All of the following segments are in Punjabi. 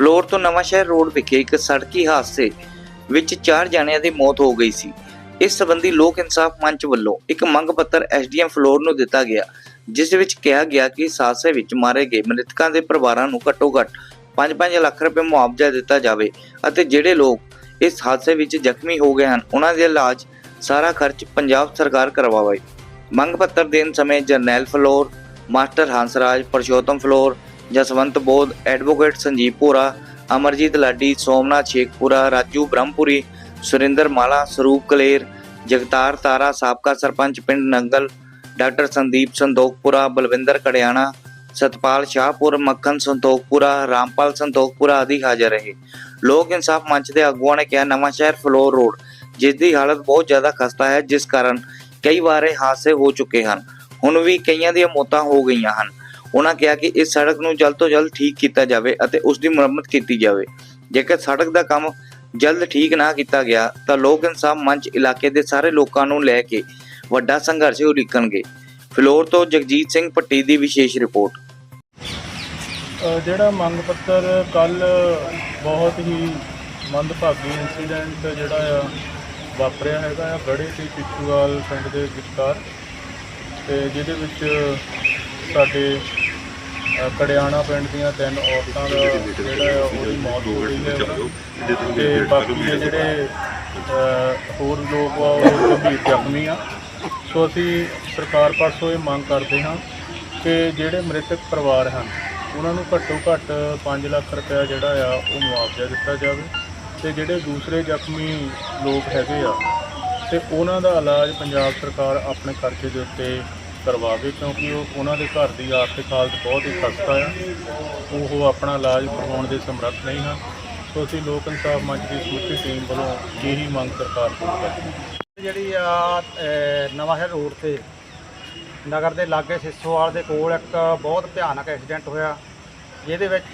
ਫਲੋਰ ਤੋਂ ਨਵਾਂਸ਼ਹਿਰ ਰੋਡ ਵਿਖੇ ਇੱਕ ਸੜਕੀ ਹਾਦਸੇ ਵਿੱਚ ਚਾਰ ਜਣਿਆਂ ਦੀ ਮੌਤ ਹੋ ਗਈ ਸੀ। ਇਸ ਸੰਬੰਧੀ ਲੋਕ ਇਨਸਾਫ ਮੰਚ ਵੱਲੋਂ ਇੱਕ ਮੰਗ ਪੱਤਰ ਐਸਡੀਐਮ ਫਲੋਰ ਨੂੰ ਦਿੱਤਾ ਗਿਆ, ਜਿਸ ਵਿੱਚ ਕਿਹਾ ਗਿਆ ਕਿ ਇਸ ਹਾਦਸੇ ਵਿੱਚ ਮਾਰੇ ਗਏ ਮ੍ਰਿਤਕਾਂ ਦੇ ਪਰਿਵਾਰਾਂ ਨੂੰ ਘੱਟੋ-ਘੱਟ 5-5 ਲੱਖ ਰੁਪਏ ਮੁਆਵਜ਼ਾ ਦਿੱਤਾ ਜਾਵੇ ਅਤੇ ਜਿਹੜੇ ਲੋਕ ਇਸ ਹਾਦਸੇ ਵਿੱਚ ਜ਼ਖਮੀ ਹੋ ਗਏ ਹਨ, ਉਹਨਾਂ ਦੇ ਇਲਾਜ ਸਾਰਾ ਖਰਚ ਪੰਜਾਬ ਸਰਕਾਰ ਕਰਵਾਵੇ। ਮੰਗ ਪੱਤਰ ਦੇਣ ਸਮੇਂ Jarnail floor, master Hansraj, Parshotam floor Jaswant Bodh, advocate Sanjeev Bhora, Amarjit Ladi, Somnath Shekhpura, Raju Brahampuri, Surinder Mala, Sarup Kaler, Jagtar Tara, ਸਾਬਕਾ ਸਰਪੰਚ ਪਿੰਡ ਨੰਗਲ, ਡਾਕਟਰ ਸੰਦੀਪ ਸੰਤੋਖਪੁਰਾ, ਬਲਵਿੰਦਰ ਕੜਿਆਣਾ, ਸਤਪਾਲ ਸ਼ਾਹਪੁਰ, ਮੱਖਣ ਸੰਤੋਖਪੁਰਾ, ਰਾਮਪਾਲ ਸੰਤੋਖਪੁਰਾ ਆਦਿ ਹਾਜ਼ਰ ਰਹੇ। ਲੋਕ ਇਨਸਾਫ ਮੰਚ ਦੇ ਆਗੂਆਂ ਨੇ ਕਿਹਾ, ਨਵਾਂ ਸ਼ਹਿਰ ਫਲੋਰ ਰੋਡ, ਜਿਸ ਦੀ ਹਾਲਤ ਬਹੁਤ ਜ਼ਿਆਦਾ ਖਸਤਾ ਹੈ, ਜਿਸ ਕਾਰਨ ਕਈ ਵਾਰ ਇਹ ਹਾਦਸੇ ਹੋ ਚੁੱਕੇ ਹਨ। ਹੁਣ ਵੀ ਕਈਆਂ ਦੀਆਂ ਮੌਤਾਂ ਹੋ ਗਈਆਂ ਹਨ। ਉਹਨਾਂ ਕਿਹਾ ਕਿ ਇਸ ਸੜਕ ਨੂੰ ਜਲਦ ਤੋਂ ਜਲਦ ਠੀਕ ਕੀਤਾ ਜਾਵੇ ਅਤੇ ਉਸ ਦੀ ਮੁਰੰਮਤ ਕੀਤੀ ਜਾਵੇ। ਜੇਕਰ ਸੜਕ ਦਾ ਕੰਮ ਜਲਦ ਠੀਕ ਨਾ ਕੀਤਾ ਗਿਆ, ਤਾਂ ਲੋਕ ਇਨਸਾਫ ਮੰਚ ਇਲਾਕੇ ਦੇ ਸਾਰੇ ਲੋਕਾਂ ਨੂੰ ਲੈ ਕੇ ਵੱਡਾ ਸੰਘਰਸ਼ ਉਲੀਕਣਗੇ ਫਲੋਰ ਤੋਂ ਜਗਜੀਤ ਸਿੰਘ ਪੱਟੀ ਦੀ ਵਿਸ਼ੇਸ਼ ਰਿਪੋਰਟ। ਜਿਹੜਾ ਮੰਗ ਪੱਤਰ ਕੱਲ ਬਹੁਤ ਹੀ ਮੰਦਭਾਗੀ ਇਨਸੀਡੈਂਟ ਜਿਹੜਾ ਆ ਵਾਪਰਿਆ ਹੈਗਾ ਆ ਗੜੇ ਤੇ ਪਿੱਛੂਵਾਲ ਪਿੰਡ ਦੇ ਵਿਚਕਾਰ। ਤੇ ਜਿਹਦੇ ਵਿੱਚ ਸਾਡੇ ਕੜਿਆਣਾ ਪਿੰਡ ਦੀਆਂ ਤਿੰਨ ਔਰਤਾਂ ਦਾ ਜਿਹੜਾ ਆ ਉਹਦੀ ਮੌਤ ਹੋ ਗਈ ਹੈ। ਤੇ ਬਾਕੀ ਦੇ ਜਿਹੜੇ ਹੋਰ ਲੋਕ ਆ, ਉਹ ਗੰਭੀਰ ਜ਼ਖਮੀ ਆ। ਸੋ ਅਸੀਂ ਸਰਕਾਰ ਪਾਸੋਂ ਇਹ ਮੰਗ ਕਰਦੇ ਹਾਂ ਕਿ ਜਿਹੜੇ ਮ੍ਰਿਤਕ ਪਰਿਵਾਰ ਹਨ, ਉਹਨਾਂ ਨੂੰ ਘੱਟੋ ਘੱਟ 5 ਲੱਖ ਰੁਪਇਆ ਜਿਹੜਾ ਆ, ਉਹ ਮੁਆਵਜ਼ਾ ਦਿੱਤਾ ਜਾਵੇ। ਤੇ ਜਿਹੜੇ ਦੂਸਰੇ ਜ਼ਖਮੀ ਲੋਕ ਹੈਗੇ ਆ, ਤੇ ਉਹਨਾਂ ਦਾ ਇਲਾਜ ਪੰਜਾਬ ਸਰਕਾਰ ਆਪਣੇ ਖਰਚੇ ਦੇ ਉੱਤੇ ਕਰਵਾਵੇ ਕਿਉਂਕਿ ਉਹ ਉਹਨਾਂ ਦੇ ਘਰ ਦੀ ਆਰਥਿਕ ਹਾਲਤ ਬਹੁਤ ਹੀ ਖਸਤਾ ਆ। ਉਹ ਆਪਣਾ ਇਲਾਜ ਕਰਵਾਉਣ ਦੇ ਸਮਰੱਥ ਨਹੀਂ ਹਨ। ਸੋ ਅਸੀਂ ਲੋਕ ਇਨਸਾਫ ਮੰਚ ਦੀ ਸਮੁੱਚੀ ਟੀਮ ਵੱਲੋਂ ਇਹੀ ਮੰਗ ਸਰਕਾਰ ਤੋਂ ਕਰਦੇ ਹਾਂ। ਜਿਹੜੀ ਆ ਨਵਾਂਸ਼ਹਿਰ ਰੋਡ ਤੇ ਨਗਰ ਦੇ ਲਾਗੇ ਸਿੱਸੋਵਾਲ ਦੇ ਕੋਲ ਇੱਕ ਬਹੁਤ ਭਿਆਨਕ ਐਕਸੀਡੈਂਟ ਹੋਇਆ। ਜਿਹਦੇ ਵਿੱਚ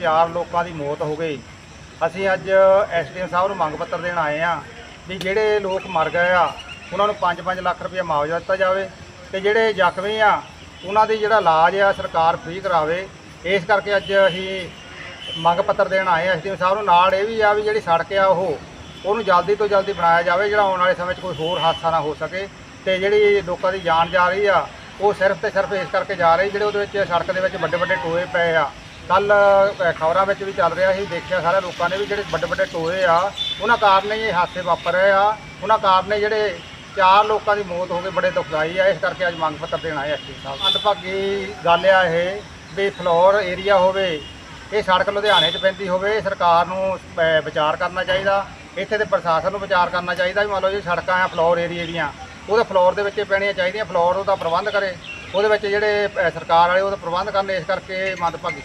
ਚਾਰ ਲੋਕਾਂ ਦੀ ਮੌਤ ਹੋ ਗਈ। ਅਸੀਂ ਅੱਜ ਐਸਡੀਐਮ ਸਾਹਿਬ ਨੂੰ ਮੰਗ ਪੱਤਰ ਦੇਣ ਆਏ ਆ ਵੀ ਜਿਹੜੇ ਲੋਕ ਮਰ ਗਏ ਆ, ਉਹਨਾਂ ਨੂੰ 5-5 ਲੱਖ ਰੁਪਏ ਮੁਆਵਜ਼ਾ ਦਿੱਤਾ ਜਾਵੇ। ਤੇ ਜਿਹੜੇ ਜ਼ਖਮੀ ਆ, ਉਹਨਾਂ ਦੀ ਜਿਹੜਾ ਇਲਾਜ ਆ ਸਰਕਾਰ ਫ੍ਰੀ ਕਰਾਵੇ। ਇਸ ਕਰਕੇ ਅੱਜ ਅਸੀਂ ਮੰਗ ਪੱਤਰ ਦੇਣ ਆਏ ਆ। ਐਸਡੀਐਮ ਸਾਹਿਬ ਨੂੰ ਨਾਲ ਇਹ ਵੀ ਆ ਵੀ ਜਿਹੜੀ ਸੜਕ ਆ ਉਹ, ਉਹਨੂੰ ਜਲਦੀ ਤੋਂ ਜਲਦੀ ਬਣਾਇਆ ਜਾਵੇ, ਜਿਹੜਾ ਆਉਣ ਵਾਲੇ ਸਮੇਂ 'ਚ ਕੋਈ ਹੋਰ ਹਾਦਸਾ ਨਾ ਹੋ ਸਕੇ। ਤੇ ਜਿਹੜੀ ਲੋਕਾਂ ਦੀ ਜਾਨ ਜਾ ਰਹੀ ਆ, ਉਹ ਸਿਰਫ ਤੇ ਸਿਰਫ ਇਸ ਕਰਕੇ ਜਾ ਰਹੀ ਜਿਹੜੇ ਉਹਦੇ ਵਿੱਚ ਸੜਕ ਦੇ ਵਿੱਚ ਵੱਡੇ ਵੱਡੇ ਟੋਏ ਪਏ ਆ। ਕੱਲ ਖਬਰਾਂ ਵਿੱਚ ਵੀ ਚੱਲ ਰਿਹਾ ਸੀ, ਦੇਖਿਆ ਸਾਰੇ ਲੋਕਾਂ ਨੇ ਵੀ ਜਿਹੜੇ ਵੱਡੇ ਵੱਡੇ ਟੋਏ ਆ, ਉਹਨਾਂ ਕਾਰਨ ਹੀ ਇਹ ਹਾਦਸੇ ਵਾਪਰ ਰਹੇ ਆ। ਉਹਨਾਂ ਕਾਰਨ ਹੀ ਜਿਹੜੇ ਚਾਰ ਲੋਕਾਂ ਦੀ ਮੌਤ ਹੋ ਗਈ, ਬੜੇ ਦੁਖਦਾਈ ਆ। ਇਸ ਕਰਕੇ ਅੱਜ ਮੰਗ ਪੱਤਰ ਦੇਣ ਆਏ ਐਸਪੀ ਸਾਹਿਬ। ਅੰਦਭਾਗੀ ਗੱਲ ਆ ਇਹ ਵੀ ਫਲੋਰ ਏਰੀਆ ਹੋਵੇ, ਇਹ ਸੜਕ ਲੁਧਿਆਣੇ 'ਚ ਪੈਂਦੀ ਹੋਵੇ, ਸਰਕਾਰ ਨੂੰ ਵਿਚਾਰ ਕਰਨਾ ਚਾਹੀਦਾ। ਇੱਥੇ ਦੇ ਪ੍ਰਸ਼ਾਸਨ ਨੂੰ ਵਿਚਾਰ ਕਰਨਾ ਚਾਹੀਦਾ ਵੀ ਮੰਨ ਲਓ ਜੇ ਸੜਕਾਂ ਆ, ਫਲੋਰ ਏਰੀਏ ਦੀਆਂ, ਉਹਦੇ ਫਲੋਰ ਦੇ ਵਿੱਚ ਪੈਣੀਆਂ ਚਾਹੀਦੀਆਂ, ਫਲੋਰ ਉਹਦਾ ਪ੍ਰਬੰਧ ਕਰੇ। ਉਹਦੇ ਵਿੱਚ ਜਿਹੜੇ ਸਰਕਾਰ ਵਾਲੇ ਉਹਦਾ ਪ੍ਰਬੰਧ ਕਰਨ, ਇਸ ਕਰਕੇ ਮੰਦਭਾਗੀ